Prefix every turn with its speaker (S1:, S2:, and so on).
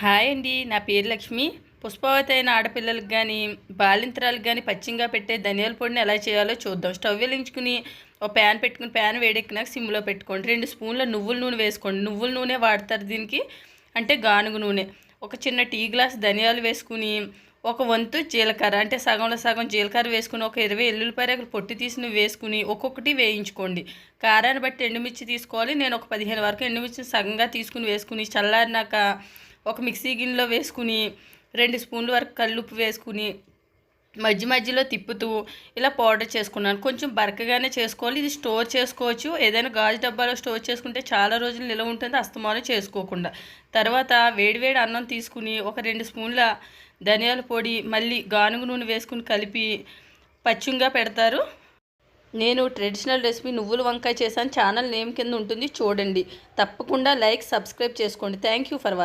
S1: Hi అండి. నా పేరు లక్ష్మి. పుష్పవతి అయిన ఆడపిల్లలకు కానీ బాలింతరాలకు కానీ పచ్చిగా పెట్టే ధనియాల పొడిని ఎలా చేయాలో చూద్దాం. స్టవ్ వెలిగించుకుని ఒక ప్యాన్ పెట్టుకుని ప్యాన్ వేడెక్కినాక సిమ్లో పెట్టుకోండి. రెండు స్పూన్ల నువ్వుల నూనె వేసుకోండి. నువ్వుల నూనె వాడతారు దీనికి అంటే గానుగు నూనె. ఒక చిన్న టీ గ్లాస్ ధనియాలు వేసుకుని ఒక వంతు జీలకర్ర అంటే సగంలో సగం జీలకర్ర వేసుకుని ఒక ఇరవై ఎల్లుల్లిపాయలు పొట్టి తీసి వేసుకుని ఒక్కొక్కటి వేయించుకోండి. కారాన్ని బట్టి ఎండుమిర్చి తీసుకోవాలి. నేను ఒక పదిహేను వరకు ఎండుమిర్చిని సగంగా తీసుకుని వేసుకుని చల్లారినాక ఒక మిక్సీ గిన్నెలో వేసుకుని రెండు స్పూన్ల వరకు కల్లుప్పు వేసుకుని మధ్య మధ్యలో తిప్పుతూ ఇలా పౌడర్ చేసుకున్నాను. కొంచెం బరకగానే చేసుకోవాలి. ఇది స్టోర్ చేసుకోవచ్చు. ఏదైనా గాజు డబ్బాలో స్టోర్ చేసుకుంటే చాలా రోజులు నిల్వ ఉంటుంది. అస్తమానం చేసుకోకుండా. తర్వాత వేడివేడి అన్నం తీసుకుని ఒక రెండు స్పూన్ల ధనియాల పొడి మళ్ళీ గానుగు నూనె వేసుకుని కలిపి పచ్చింగా పెడతారు. నేను ట్రెడిషనల్ రెసిపీ నువ్వుల వంకాయ చేశాను. ఛానల్ నేమ్ కింద ఉంటుంది. చూడండి. తప్పకుండా లైక్ సబ్స్క్రైబ్ చేసుకోండి. Thank you for watching